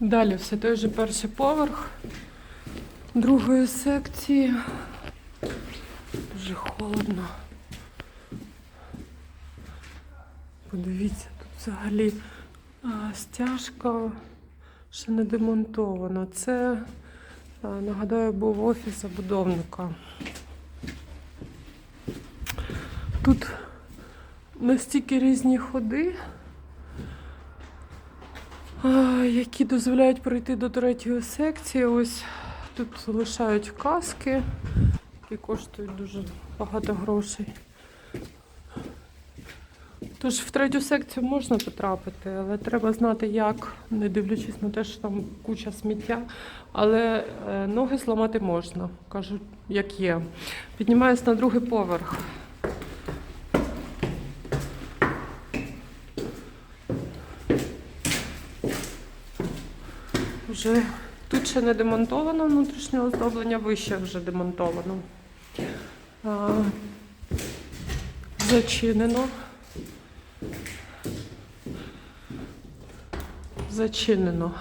Далі все той же перший поверх другої секції. Дуже холодно. Подивіться, тут взагалі стяжка ще не демонтована. Це, нагадаю, був офіс забудовника. Тут настільки різні ходи, які дозволяють пройти до третьої секції. Ось тут лишають каски, які коштують дуже багато грошей. Тож в третю секцію можна потрапити, але треба знати, як, не дивлячись на те, що там куча сміття. Але е, ноги зламати можна, кажуть, як є. Піднімаюсь на другий поверх. Вже тут ще не демонтовано внутрішнє оздоблення, вище вже демонтовано. А, зачинено. Зачинено.